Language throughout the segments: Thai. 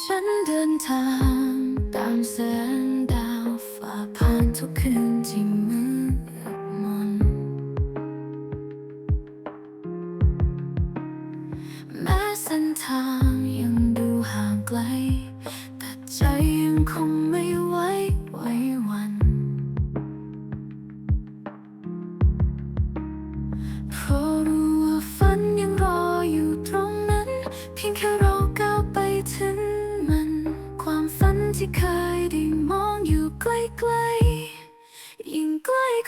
ฉันเดินทางตามแสงดาวฝ่าผ่านทุกคืนที่มืดมน แม้เส้นทางยังดูห่างไกล แต่ใจยังคงไม่ไว้ไว้วัน เพราะ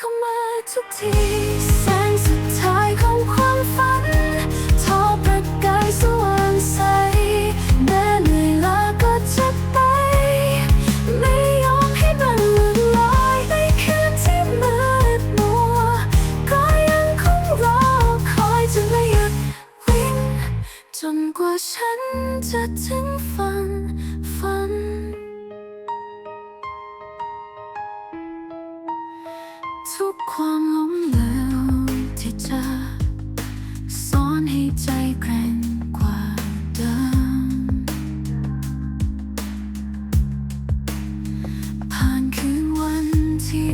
เข้ามาทุกทีแสงสุดท้ายของความฝันทอประกายสว่างใสแม้เหนื่อยล้าก็จะไป ไม่ยอมให้มันหลุดลอยในคืนที่มืดมัว ก็ยังคงรอคอยจะไม่หยุดวิ่งจนกว่าฉันจะถึงฝันฝัน ทุกความล้มเหลวที่เจอสอนให้ใจแกร่งกว่าเดิม ผ่านคืนวันที่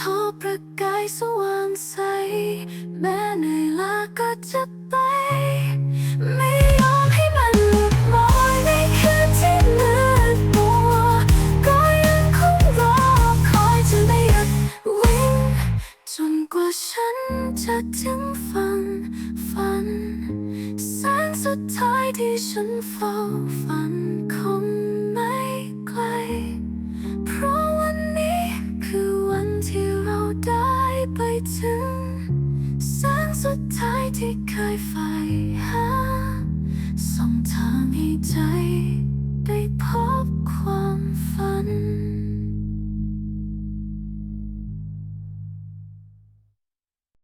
ทอประกายสว่างใส แม้เหนื่อยล้าก็จะไป ไม่ยอมให้มันหลุดลอยในคืนที่มืดมัว ก็ยังคงรอคอยจะไม่หยุดวิ่ง จนกว่าฉันจะถึงฝัน ฝันแสงสุดท้ายที่ฉันเฝ้าฝันคง ถึงแสงสุดท้ายที่เคยใฝ่หาส่งทางให้ใจได้พบ